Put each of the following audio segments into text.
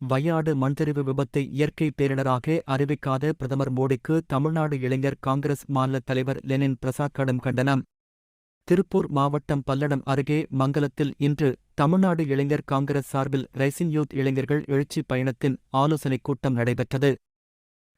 வயாடு மண்தெரிவு விபத்தை இயற்கை பேரிடராக அறிவிக்காத பிரதமர் மோடிக்கு தமிழ்நாடு இளைஞர் காங்கிரஸ் மாநில தலைவர் லெனின் பிரசாத் கடும் கண்டனம். திருப்பூர் மாவட்டம் பல்லடம் அருகே மங்கலத்தில் இன்று தமிழ்நாடு இளைஞர் காங்கிரஸ் சார்பில் ரைசின் யூத் இளைஞர்கள் எழுச்சி பயணத்தின் ஆலோசனைக் கூட்டம் நடைபெற்றது.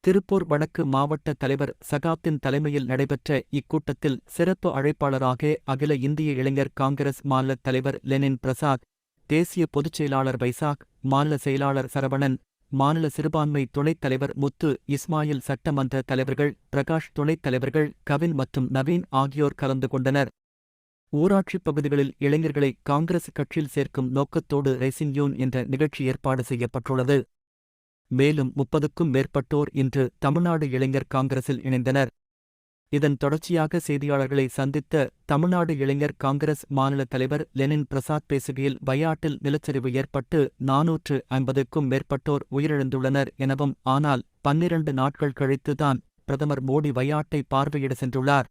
திருப்பூர் வடக்கு மாவட்ட தலைவர் சகாப்தின் தலைமையில் நடைபெற்ற இக்கூட்டத்தில் சிறப்பு அழைப்பாளராக அகில இந்திய இளைஞர் காங்கிரஸ் மாநில தலைவர் லெனின் பிரசாத் தேசிய பொதுச் செயலாளர் வைசாக் மாநில செயலாளர் சரவணன் மாநில சிறுபான்மை துணைத் தலைவர் முத்து இஸ்மாயில் சட்டமன்ற தலைவர்கள் பிரகாஷ் துணைத் தலைவர்கள் கவின் மற்றும் நவீன் ஆகியோர் கலந்து கொண்டனர். ஊராட்சிப் பகுதிகளில் இளைஞர்களை காங்கிரஸ் கட்சியில் சேர்க்கும் நோக்கத்தோடு ரேசிங் யூன் என்ற நிகழ்ச்சி ஏற்பாடு செய்யப்பட்டுள்ளது. மேலும் முப்பதுக்கும் மேற்பட்டோர் இன்று தமிழ்நாடு இளைஞர் காங்கிரஸில் இணைந்தனர். இதன் தொடர்ச்சியாக செய்தியாளர்களை சந்தித்த தமிழ்நாடு இளைஞர் காங்கிரஸ் மாநில தலைவர் லெனின் பிரசாத் பேசுகையில் வயாட்டில் நிலச்சரிவு ஏற்பட்டு நாநூற்று ஐம்பதுக்கும் மேற்பட்டோர் உயிரிழந்துள்ளனர் எனவும் ஆனால் பன்னிரண்டு நாட்கள் கழித்துதான் பிரதமர் மோடி வயாட்டை பார்வையிட சென்றுள்ளார்.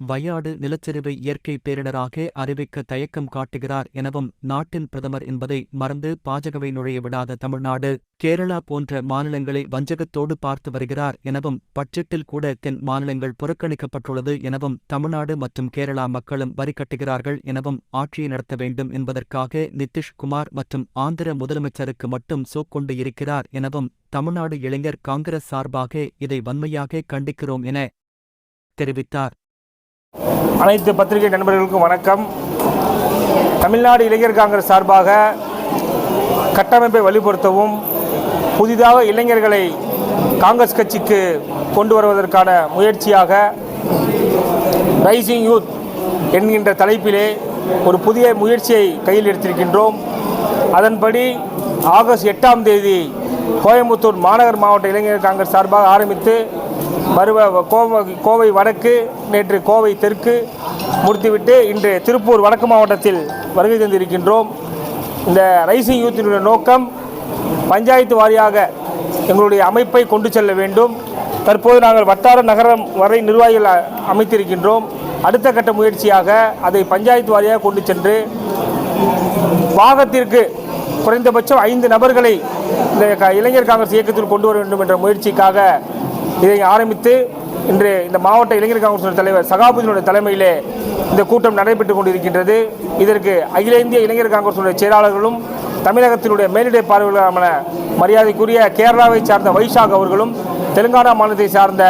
வயாடு நிலச்சரிவை இயற்கை பேரிடராக அறிவிக்க தயக்கம் காட்டுகிறார் எனவும் நாட்டின் பிரதமர் என்பதை மறந்து பாஜகவை நுழைய விடாத தமிழ்நாடு கேரளா போன்ற மாநிலங்களை வஞ்சகத்தோடு பார்த்து வருகிறார் எனவும் பட்ஜெட்டில் கூட தென் மாநிலங்கள் புறக்கணிக்கப்பட்டுள்ளது எனவும் தமிழ்நாடு மற்றும் கேரளா மக்களும் வரி கட்டுகிறார்கள் எனவும் ஆட்சியை நடத்த வேண்டும் என்பதற்காக நிதிஷ்குமார் மற்றும் ஆந்திர முதலமைச்சருக்கு மட்டும் சூக்கொண்டு இருக்கிறார் எனவும் தமிழ்நாடு இளைஞர் காங்கிரஸ் சார்பாக இதை வன்மையாக கண்டிக்கிறோம் என தெரிவித்தார். அனைத்து பத்திரிகை நண்பர்களுக்கும் வணக்கம். தமிழ்நாடு இளைஞர் காங்கிரஸ் சார்பாக கட்டமைப்பை வலுப்படுத்தவும் புதிதாக இளைஞர்களை காங்கிரஸ் கட்சிக்கு கொண்டு வருவதற்கான முயற்சியாக ரைசிங் யூத் என்கின்ற தலைப்பிலே ஒரு புதிய முயற்சியை கையில் எடுத்திருக்கின்றோம். அதன்படி ஆகஸ்ட் எட்டாம் தேதி கோயம்புத்தூர் மாநகர் மாவட்ட இளைஞர் காங்கிரஸ் சார்பாக ஆரம்பித்து மறுவ கோவை கோவை வடக்கு நேற்று கோவை தெற்கு முடித்துவிட்டு இன்று திருப்பூர் வடக்கு மாவட்டத்தில் வருகை தந்திருக்கின்றோம். இந்த ரைசிங் யூத்தினுடைய நோக்கம் பஞ்சாயத்து வாரியாக எங்களுடைய அமைப்பை கொண்டு செல்ல வேண்டும். தற்போது நாங்கள் வட்டார நகரம் வரை நிர்வாகிகள் அமைத்திருக்கின்றோம். அடுத்த கட்ட முயற்சியாக அதை பஞ்சாயத்து வாரியாக கொண்டு சென்று பாகத்திற்கு குறைந்தபட்சம் ஐந்து நபர்களை இந்த க- இளைஞர் காங்கிரஸ் இயக்கத்தில் கொண்டு வர வேண்டும் என்ற முயற்சிக்காக இதை ஆரம்பித்து இன்று இந்த மாவட்ட இளைஞர் காங்கிரஸ் தலைவர் சகாபுதீனுடைய தலைமையிலே இந்த கூட்டம் நடைபெற்றுக் கொண்டிருக்கின்றது. இதற்கு அகில இந்திய இளைஞர் காங்கிரசுடைய செயலாளர்களும் தமிழகத்தினுடைய மேலிடை பார்வையாளரான மரியாதைக்குரிய கேரளாவை சார்ந்த வைஷாக் அவர்களும் தெலுங்கானா மாநிலத்தை சார்ந்த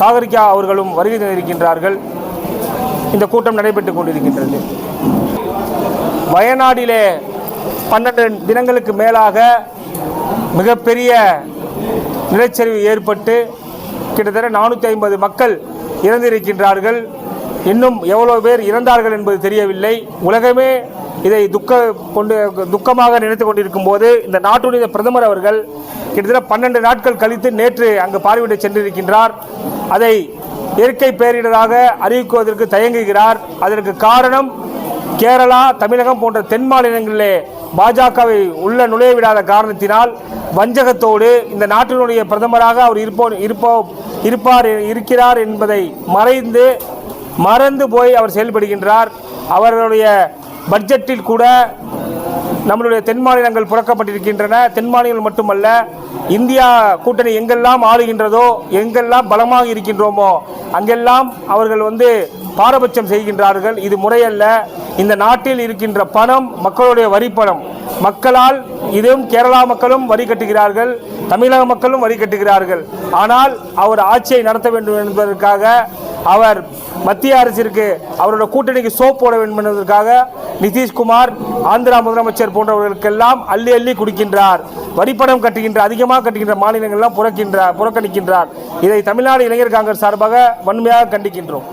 சாகரிகா அவர்களும் வருகை தந்திருக்கின்றார்கள். இந்த கூட்டம் நடைபெற்றுக் கொண்டிருக்கின்றது. வயநாடிலே பன்னெண்டு தினங்களுக்கு மேலாக மிகப்பெரிய நிலச்சரிவு ஏற்பட்டு கிட்டத்தட்ட நானூற்றி ஐம்பது மக்கள் இறந்திருக்கின்றார்கள். இன்னும் எவ்வளோ பேர் இறந்தார்கள் என்பது தெரியவில்லை. உலகமே இதை துக்க கொண்டு துக்கமாக நினைத்து கொண்டிருக்கும் போது இந்த நாட்டுடைய பிரதமர் அவர்கள் கிட்டத்தட்ட பன்னெண்டு நாட்கள் கழித்து நேற்று அங்கு பார்வையிட சென்றிருக்கின்றார். அதை இயற்கை பேரிடராக அறிவிக்குவதற்கு தயங்குகிறார். அதற்கு காரணம் கேரளா தமிழகம் போன்ற தென் மாநிலங்களிலே பாஜகவை உள்ள நுழைய விடாத காரணத்தினால் வஞ்சகத்தோடு இந்த நாட்டினுடைய பிரதமராக அவர் இருப்போ இருப்போ இருப்பார் இருக்கிறார் என்பதை மறைந்து மறந்து போய் அவர் செயல்படுகின்றார். அவர்களுடைய பட்ஜெட்டில் கூட நம்மளுடைய தென் மாநிலங்கள் புறக்கப்பட்டிருக்கின்றன. தென் மாநிலங்கள் மட்டுமல்ல இந்தியா கூட்டணி எங்கெல்லாம் ஆளுகின்றதோ எங்கெல்லாம் பலமாக இருக்கின்றோமோ அங்கெல்லாம் அவர்கள் வந்து பாரபட்சம் செய்கின்றார்கள். இது முறையல்ல. இந்த நாட்டில் இருக்கின்ற பணம் மக்களுடைய வரி பணம். மக்களால் இதுவும் கேரளா மக்களும் வரி கட்டுகிறார்கள் தமிழக மக்களும் வரி கட்டுகிறார்கள். ஆனால் அவர் ஆட்சியை நடத்த வேண்டும் என்பதற்காக அவர் மத்திய அரசிற்கு அவரோட கூட்டணிக்கு சோப் போட வேண்டும் என்பதற்காக நிதிஷ்குமார் ஆந்திரா முதலமைச்சர் போன்றவர்களுக்கெல்லாம் அள்ளி அள்ளி குடிக்கின்றார். வரிப்பணம் கட்டுகின்ற அதிகமாக கட்டுகின்ற மாநிலங்கள்லாம் புறக்கின்றார் புறக்கணிக்கின்றார். இதை தமிழ்நாடு இளைஞர் காங்கிரஸ் சார்பாக வன்மையாக கண்டிக்கின்றோம்.